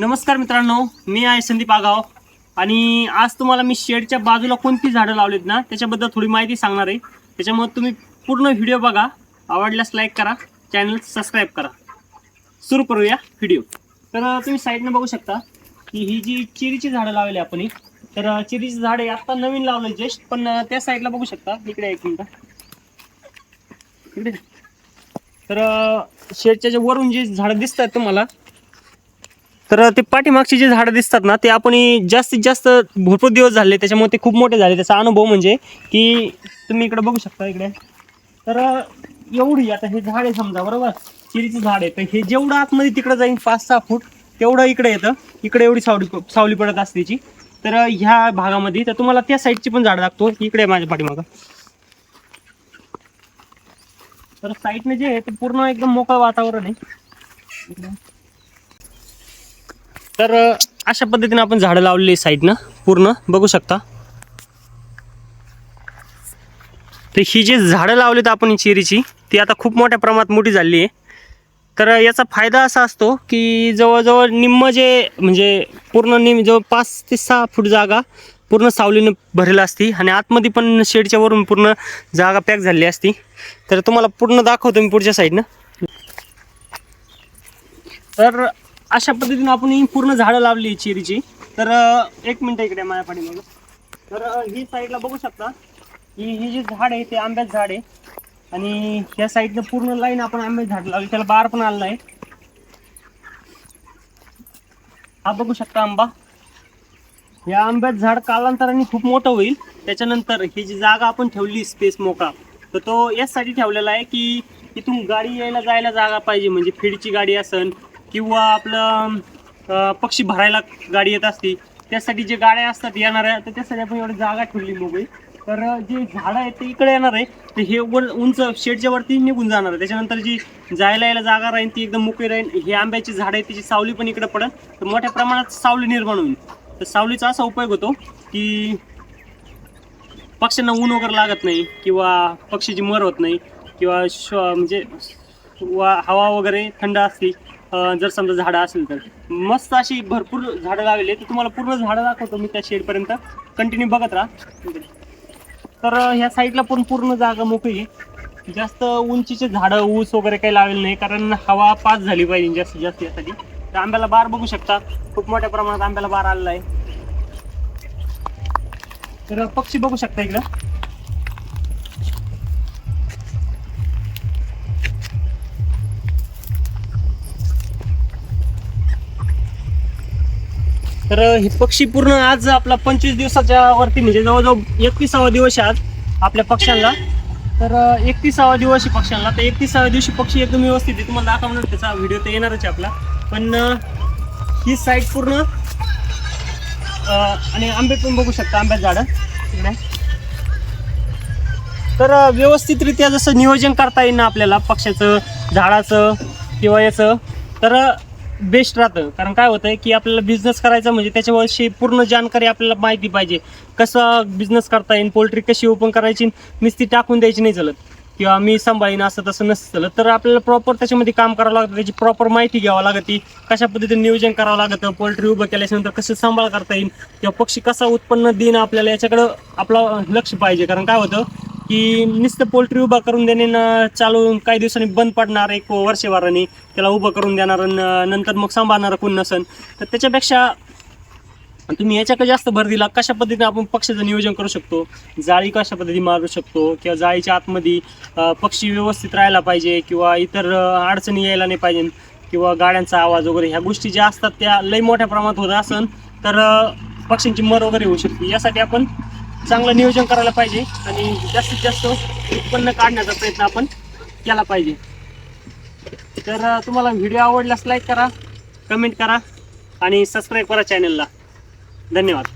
नमस्कार मित्रांनो मी आहे संदीप आगाव. आणि आज तुम्हाला मी शेडच्या बाजूला कोणती झाडं लावलीत ना त्याच्याबद्दल थोडी माहिती सांगणार आहे. त्याच्यामुळे तुम्ही पूर्ण व्हिडिओ बघा आवडल्यास लाईक करा चॅनल सबस्क्राईब करा. सुरू करूया व्हिडिओ. तर तुम्ही साईडनं बघू शकता की ही जी चिरीची झाडं लावली आपण तर अं, चिरीची झाडं आत्ता नवीन लावलं जस्ट पण त्या साईडला बघू शकता. इकडे एक मिनटं. इकडे. तर शेडच्या जे वरून जे झाडं दिसत आहेत तुम्हाला तर ते पाठीमागची जे झाडं दिसतात ना ते आपण जास्तीत जास्त भरपूर दिवस झाले त्याच्यामुळे ते खूप मोठे झाले. त्याचा अनुभव म्हणजे की तुम्ही इकडे बघू शकता इकडे. तर एवढी आता हे झाड आहे समजा बरोबर? चिरीचं झाड आहे. तर हे जेवढं आतमध्ये तिकडे जाईन पाच सहा फूट तेवढं इकडे येतं. इकडे एवढी सावली सावली पडत असते तर ह्या भागामध्ये तर तुम्हाला त्या साईडची पण झाडं लागतो इकडे आहे माझ्या पाठीमागं. तर साईडने जे आहे ते पूर्ण एकदम मोकळं वातावरण आहे. तर अशा पद्धतीने आपण झाडं लावलेली साईडनं पूर्ण. बघू शकता. तर ही जी झाडं लावलीत आपण चेरीची ती आता खूप मोठ्या प्रमाणात मोठी झाली आहे. तर याचा फायदा असा असतो की जवळजवळ निम्म जे म्हणजे पूर्ण निम जवळ पाच ते सहा फूट जागा पूर्ण सावलीनं भरलेलं असती आणि आतमध्ये पण शेडच्या वरून पूर्ण जागा पॅक झालेली असती. तर तुम्हाला पूर्ण दाखवतो मी पुढच्या साईडनं. तर अशा पद्धतीने आपण ही पूर्ण झाडं लावली चेरीची. तर एक मिनटं इकडे माझ्या पाठीमागं तर ही साईडला बघू शकता. की ही जी झाड आहे ते आंब्याचं झाड आहे. आणि या साईडनं पूर्ण लाईन आपण आंब्याचं झाड लावली. त्याला बार पण आलेला आहे. हा बघू शकता आंबा. या आंब्याचं झाड कालांतराने खूप मोठं होईल. त्याच्यानंतर ही जी जागा आपण ठेवली स्पेस मोकळा तर तो यासाठी ठेवलेला आहे की इथून गाडी यायला जायला जागा पाहिजे. म्हणजे फीडची गाडी असन किंवा आपलं पक्षी भरायला गाडी येत असती त्यासाठी जे गाड्या असतात येणाऱ्या तर त्यासाठी आपण एवढी जागा ठेवली मोबाईल. तर जे झाडं आहेत ते इकडे येणार आहे ते हे वर उंच शेडच्या वरती निघून जाणार आहे. त्याच्यानंतर जी जायला यायला जागा राहील ती एकदम मोकळी राहील हे आंब्याची झाडं आहेत त्याची सावली पण इकडे पडेल. तर मोठ्या प्रमाणात सावली निर्माण होईल. तर सावलीचा असा उपयोग होतो की पक्ष्यांना ऊन वगैरे लागत नाही किंवा पक्षीची मर होत नाही किंवा श्व म्हणजे वा हवा वगैरे थंड असते जर समजा झाडं असेल तर. मस्त अशी भरपूर झाडं लावलेली तर तुम्हाला पूर्ण झाडं दाखवतो मी त्या शेडपर्यंत कंटिन्यू बघत राहा. तर ह्या साईडला पण पूर्ण जागा मोकळी आहे. जास्त उंचीचे झाडं ऊस वगैरे काही लावलेलं नाही. कारण हवा पास झाली पाहिजे जास्तीत जास्त यासाठी. तर आंब्याला बार बघू शकता. खूप मोठ्या प्रमाणात आंब्याला बार आलेला आहे. तर पक्षी बघू शकता इकडं. तर हे पक्षी पूर्ण आज आपला पंचवीस दिवसाच्या वरती म्हणजे जवळजवळ एकतीसावा दिवस आहे आज आपल्या पक्ष्यांना. तर एकतीसावा दिवस पक्ष्यांना. तर एकतीसाव्या दिवशी पक्षी एकदम व्यवस्थित आहे. तुम्हाला दाखवणार त्याचा व्हिडिओ तर येणारच आहे आपला. पण ही साईड पूर्ण आणि आंबे पण बघू शकता आंब्यात झाडं. तर व्यवस्थितरित्या जसं नियोजन करता येईल ना आपल्याला पक्ष्याचं झाडाचं किंवा याचं. तर बेस्ट राहतं. कारण काय होतं की आपल्याला बिझनेस करायचा म्हणजे त्याच्याविषयी पूर्ण जानकारी आपल्याला माहिती पाहिजे. कसं बिझनेस करता येईल पोल्ट्री कशी ओपन करायची नुसती टाकून द्यायची नाही चालत. किंवा मी सांभाळीन असं तसं नसतं झालं तर आपल्याला प्रॉपर त्याच्यामध्ये काम करावं लागतं त्याची प्रॉपर माहिती घ्यावं लागते कशा पद्धतीने नियोजन करावं लागतं पोल्ट्री उभं केल्याच्यानंतर कसं सांभाळ करता येईल किंवा पक्षी कसा उत्पन्न देईन आपल्याला याच्याकडं आपलं लक्ष पाहिजे. कारण काय होतं की नुसतं पोल्ट्री उभा करून देणे चालू काही दिवसांनी बंद पडणार एक वर्षेवाराने त्याला उभं करून देणार न- नंतर मग सांभाळणार कोण नसन. तर त्याच्यापेक्षा तुम्ही याच्याकडे जास्त भर दिला कशा पद्धतीने आपण पक्षाचं नियोजन करू शकतो? जाळी कशा पद्धतीने मारू शकतो? किंवा जाळीच्या आतमध्ये पक्षी व्यवस्थित राहायला पाहिजे किंवा इतर अडचणी यायला नाही पाहिजे किंवा गाड्यांचा आवाज वगैरे ह्या गोष्टी ज्या असतात त्या लई मोठ्या प्रमाणात होत असन तर पक्ष्यांची मर वगैरे होऊ शकते. यासाठी आपण चांगलं नियोजन करायला पाहिजे आणि जास्तीत जास्त उत्पन्न काढण्याचा प्रयत्न आपण केला पाहिजे. तर तुम्हाला व्हिडिओ आवडल्यास लाईक करा कमेंट करा आणि सबस्क्राईब करा चॅनलला धन्यवाद.